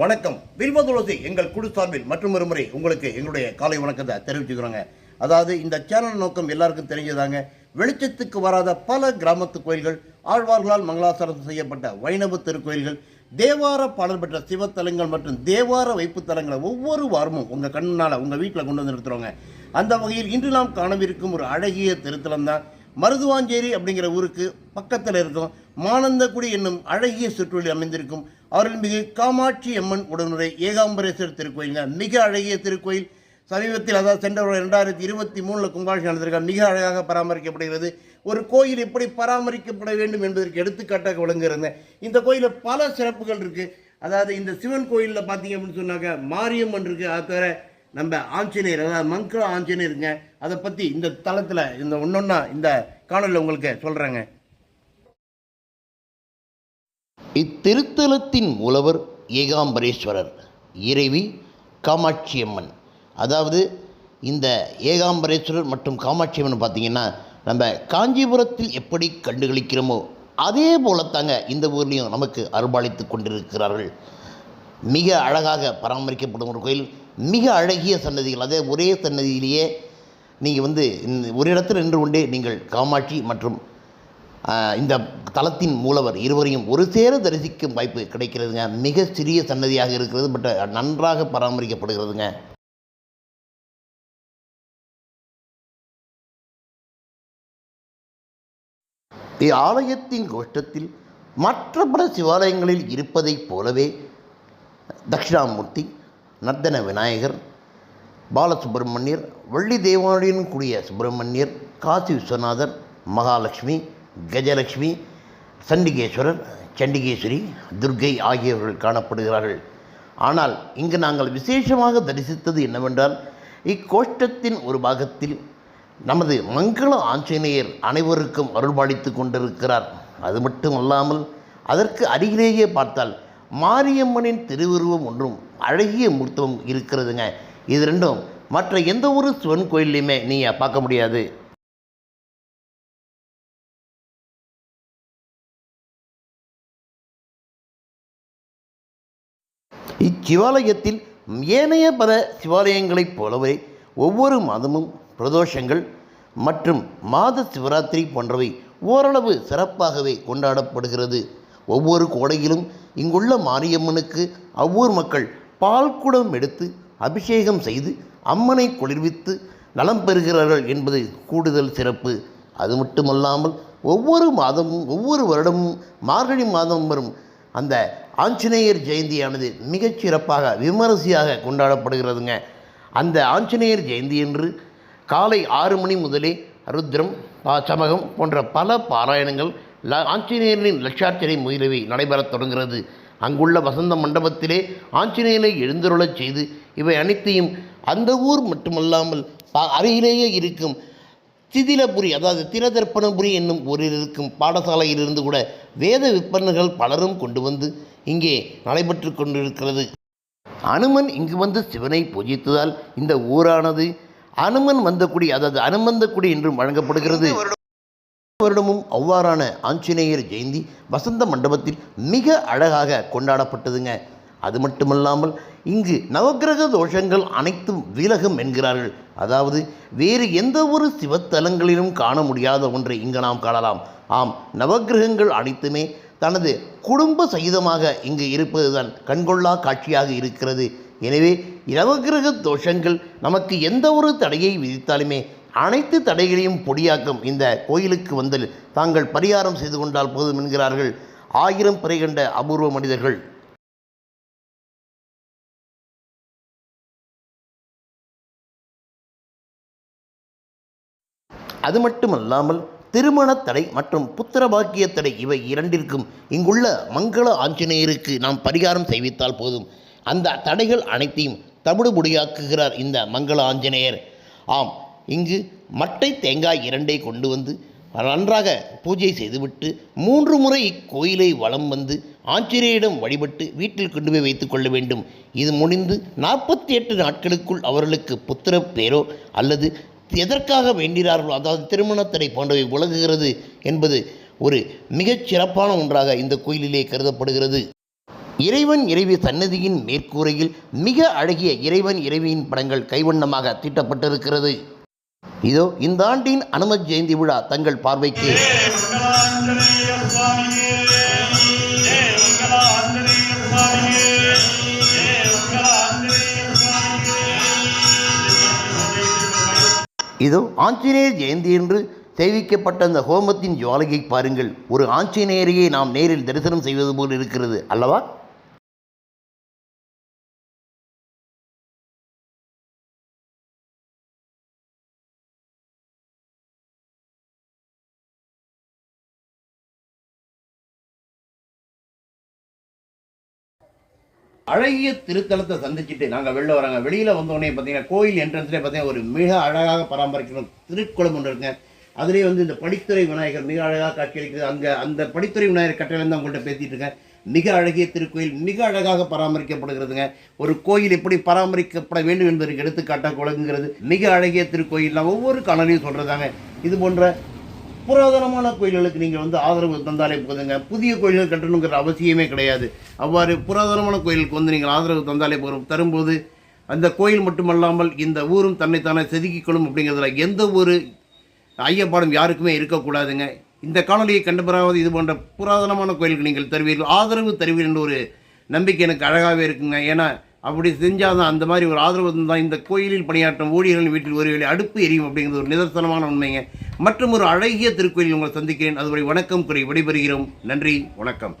வணக்கம். வில்வதுளசி எங்கள் குழு சார்பில் மற்றும் ஒரு முறை உங்களுக்கு எங்களுடைய காலை வணக்கத்தை தெரிவிச்சுக்கிறோங்க. அதாவது இந்த சேனல் நோக்கம் எல்லாருக்கும் தெரிஞ்சதாங்க. வெளிச்சத்துக்கு வராத பல கிராமத்து கோயில்கள் ஆழ்வார்களால் மங்களாசாரம் செய்யப்பட்ட வைணவ திருக்கோயில்கள் தேவார பாடல் பெற்ற சிவத்தலங்கள் மற்றும் தேவார வைப்பு தலங்களை ஒவ்வொரு வாரமும் உங்கள் கண்ணால் உங்கள் வீட்டில் கொண்டு வந்து நிறுத்துறோங்க. அந்த வகையில் இன்று நாம் காணவிருக்கும் ஒரு அழகிய திருத்தலம் தான். மருதுவாஞ்சேரி அப்படிங்கிற ஊருக்கு பக்கத்தில் இருக்கும். மானந்தகுடி என்னும் அழகிய சுற்றுலில் அமைந்திருக்கும் அருள்மிகு காமாட்சி அம்மன் உடனுரை ஏகாம்பரேஸ்வரர் திருக்கோயிலுங்க. மிக அழகிய திருக்கோயில். சமீபத்தில் அதாவது சென்ற ஒரு ரெண்டாயிரத்தி இருபத்தி மூணில் கும்பாஷம் நடந்திருக்காங்க மிக அழகாக பராமரிக்கப்படுகிறது. ஒரு கோயில் எப்படி பராமரிக்கப்பட வேண்டும் என்பதற்கு எடுத்துக்காட்டாக விளங்குகிறது. இந்த கோயிலில் பல சிறப்புகள் இருக்குது அதாவது இந்த சிவன் கோயிலில் பார்த்தீங்க அப்படின்னு சொன்னாக்க மாரியம்மன் இருக்குது அது தவிர நம்ம ஆஞ்சநேயர் அதாவது மங்கள ஆஞ்சநேயருங்க. அதை பற்றி இந்த தளத்தில் இந்த ஒன்றொன்னா இந்த காணொலியில் உங்களுக்கு சொல்கிறேங்க இத்திருத்தலத்தின் மூலவர் ஏகாம்பரேஸ்வரர் இறைவி காமாட்சியம்மன். அதாவது இந்த ஏகாம்பரேஸ்வரர் மற்றும் காமாட்சியம்மன் பார்த்திங்கன்னா நம்ம காஞ்சிபுரத்தில் எப்படி கண்டுகளிக்கிறோமோ அதே போலத்தாங்க இந்த ஊர்லேயும் நமக்கு அருள்பாலித்து கொண்டிருக்கிறார்கள். மிக அழகாக பராமரிக்கப்படும் ஒரு கோயில் மிக அழகிய சன்னதிகள். அதே ஒரே சன்னதியிலேயே நீங்கள் வந்து இந்த ஒரு இடத்தில் நின்று கொண்டே நீங்கள் காமாட்சி மற்றும் இந்த தலத்தின் மூலவர் இருவரையும் ஒரு சேர தரிசிக்கும் வாய்ப்பு கிடைக்கிறதுங்க. மிக சிறிய சன்னதியாக இருக்கிறது பட் நன்றாக பராமரிக்கப்படுகிறதுங்க. ஆலயத்தின் கோஷ்டத்தில் மற்ற பல சிவாலயங்களில் இருப்பதைப் போலவே தட்சிணாமூர்த்தி நர்தன விநாயகர் பாலசுப்பிரமணியர் வள்ளி தேவானுடன் கூடிய சுப்பிரமணியர் காசி விஸ்வநாதர் மகாலட்சுமி கஜலட்சுமி சண்டிகேஸ்வரர் சண்டிகேஸ்வரி துர்க்கை ஆகியவர்கள் காணப்படுகிறார்கள். ஆனால் இங்கு நாங்கள் விசேஷமாக தரிசித்தது என்னவென்றால் இக்கோஷ்டத்தின் ஒரு பாகத்தில் நமது மங்கள ஆஞ்சநேயர் அனைவருக்கும் அருள்பாலித்து கொண்டிருக்கிறார். அது மட்டும் அல்லாமல் அதற்கு அருகிலேயே பார்த்தால் மாரியம்மனின் திருவுருவம் ஒன்றும் அழகிய மூர்த்தமும் இருக்கிறதுங்க. இது ரெண்டும் மற்ற எந்த ஒரு சிவன் கோயில்லையுமே நீங்கள் பார்க்க முடியாது. இச்சிவாலயத்தில் ஏனைய பல சிவாலயங்களைப் போலவே ஒவ்வொரு மாதமும் பிரதோஷங்கள் மற்றும் மாத சிவராத்திரி போன்றவை ஓரளவு சிறப்பாகவே கொண்டாடப்படுகிறது. ஒவ்வொரு கோடையிலும் இங்குள்ள மாரியம்மனுக்கு அவ்வூர் மக்கள் பால் குடம் எடுத்து அபிஷேகம் செய்து அம்மனை குளிர்வித்து நலம் பெறுகிறார்கள் என்பது கூடுதல் சிறப்பு. அது மட்டுமல்லாமல் ஒவ்வொரு மாதமும் ஒவ்வொரு வருடமும் மார்கழி மாதம் வரும் அந்த ஆஞ்சநேயர் ஜெயந்தியானது மிகச் சிறப்பாக விமரிசையாக கொண்டாடப்படுகிறதுங்க. அந்த ஆஞ்சநேயர் ஜெயந்தி என்று காலை ஆறு மணி முதலே ருத்ரம் சமகம் போன்ற பல பாராயணங்கள் ல ஆஞ்சநேயரின் லட்சார்ச்சனை முயலவை நடைபெறத் தொடங்குகிறது. அங்குள்ள வசந்த மண்டபத்திலே ஆஞ்சநேயரை எழுந்தருளச் செய்து இவை அனைத்தையும் அந்த ஊர் மட்டுமல்லாமல் ப- அருகிலேயே இருக்கும் சிதிலபுரி அதாவது திரதர்ப்பணபுரி என்னும் ஊரில் இருக்கும் பாடசாலையிலிருந்து கூட வேத விற்பனர்கள் பலரும் கொண்டு வந்து இங்கே நடைபெற்று கொண்டிருக்கிறது. அனுமன் இங்கு வந்து சிவனை பூஜித்ததால் இந்த ஊரானது அனுமன் வந்தகுடி அதாவது அனுமந்தகுடி என்றும் வழங்கப்படுகிறது. வருடமும் அவ்வாறான ஆஞ்சநேயர் ஜெயந்தி வசந்த மண்டபத்தில் மிக அழகாக கொண்டாடப்பட்டதுங்க. அது மட்டுமல்லாமல் இங்கு நவக்கிரக தோஷங்கள் அனைத்தும் விலகும் என்கிறார்கள். அதாவது வேறு எந்த ஒரு சிவத்தலங்களிலும் காண முடியாத ஒன்றை இங்கு நாம் காணலாம். ஆம் நவக்கிரகங்கள் அனைத்துமே தனது குடும்ப சகிதமாக இங்கு இருப்பதுதான் கண்கொள்ளா காட்சியாக இருக்கிறது. எனவே நவக்கிரக தோஷங்கள் நமக்கு எந்த ஒரு தடையை விதித்தாலுமே அனைத்து தடைகளையும் பொடியாக்கும் இந்த கோயிலுக்கு வந்து தாங்கள் பரிகாரம் செய்து கொண்டால் போதும் என்கிறார்கள். ஆயிரம் பிறை கண்ட அபூர்வ மனிதர்கள். அது மட்டுமல்லாமல் திருமண தடை மற்றும் புத்திர பாக்கிய தடை இவை இரண்டிற்கும் இங்குள்ள மங்கள ஆஞ்சநேயருக்கு நாம் பரிகாரம் செய்வித்தால் போதும். அந்த தடைகள் அனைத்தையும் தவிடுபொடியாக்குகிறார் இந்த மங்கள ஆஞ்சநேயர். ஆம் இங்கு மட்டை தேங்காய் இரண்டை கொண்டு வந்து நன்றாக பூஜை செய்துவிட்டு மூன்று முறை இக்கோயிலை வலம் வந்து ஆஞ்சநேயரிடம் வழிபட்டு வீட்டில் கொண்டு போய் வைத்துக் கொள்ள வேண்டும். இது முடிந்து நாற்பத்தி எட்டு நாட்களுக்குள் அவர்களுக்கு புத்திர பேரோ அல்லது எதற்காக வேண்டினார்களோ அதாவது திருமணத்தடை போன்றவை விலகுகிறது என்பது ஒரு மிகச் சிறப்பான ஒன்றாக இந்த கோயிலிலே கருதப்படுகிறது. இறைவன் இறைவி சன்னதியின் மேற்கூரையில் மிக அழகிய இறைவன் இறைவியின் படங்கள் கைவண்ணமாக தீட்டப்பட்டிருக்கிறது. இதோ இந்த ஆண்டின் அனுமத் ஜெயந்தி விழா தங்கள் பார்வைக்கு. இதோ ஆஞ்சநேயர் ஜெயந்தி என்று தெரிவிக்கப்பட்ட அந்த ஹோமத்தின் ஜுவாலையை பாருங்கள். ஒரு ஆஞ்சநேயரையே நாம் நேரில் தரிசனம் செய்வது போல் இருக்கிறது அல்லவா? அழகிய திருத்தலத்தை சந்திச்சுட்டு நாங்கள் வெளில வராங்க. வெளியில் வந்தோடனே பார்த்தீங்கன்னா கோயில் என்ட்ரன்ஸ்லேயே பார்த்தீங்கன்னா ஒரு மிக அழகாக பராமரிக்கணும் திருக்குளம் ஒன்று இருக்குங்க. அதுலேயே வந்து இந்த படித்துறை விநாயகர் மிக அழகாக காட்சியளிக்குது அங்கே அந்த படித்துறை விநாயகர் கட்டளையில் தான் உங்கள்கிட்ட பேசிகிட்டு இருக்கேன். மிக அழகிய திருக்கோயில் மிக அழகாக பராமரிக்கப்படுகிறதுங்க. ஒரு கோயில் எப்படி பராமரிக்கப்பட வேண்டும் என்பதற்கு எடுத்துக்காட்டாக குழங்குங்கிறது மிக அழகிய திருக்கோயில் நான் ஒவ்வொரு காணொலியும் சொல்கிறதாங்க இது போன்ற புராதனமான கோயில்களுக்கு நீங்கள் வந்து ஆதரவு தந்தாலே போதுங்க. புதிய கோயில்கள் கட்டணுங்கிற அவசியமே கிடையாது. அவ்வாறு புராதனமான கோயிலுக்கு வந்து நீங்கள் ஆதரவு தந்தாலே போகிறோம் தரும்போது அந்த கோயில் மட்டுமல்லாமல் இந்த ஊரும் தன்னைத்தானே செதுக்கிக்கணும் அப்படிங்கிறதுல எந்த ஒரு ஐயப்பாடும் யாருக்குமே இருக்கக்கூடாதுங்க. இந்த காணொலியை கண்டுபிறாவது இது போன்ற புராதனமான கோயிலுக்கு நீங்கள் தருவீர்கள். ஆதரவு தருவீர்கள் என்ற ஒரு நம்பிக்கை எனக்கு அழகாகவே இருக்குங்க. ஏன்னா அப்படி செஞ்சால் தான் அந்த மாதிரி ஒரு ஆதரவு தான் இந்த கோயிலில் பணியாற்றும் ஊழியர்களின் வீட்டில் ஒரு வேலை அடுப்பு எரியும் அப்படிங்கிறது ஒரு நிதர்சனமான உண்மைங்க. மற்றும் ஒரு அழகிய திருக்கோயில் உங்களை சந்திக்கிறேன். அதுவரை வணக்கம் கூறி விடைபெறுகிறோம். நன்றி வணக்கம்.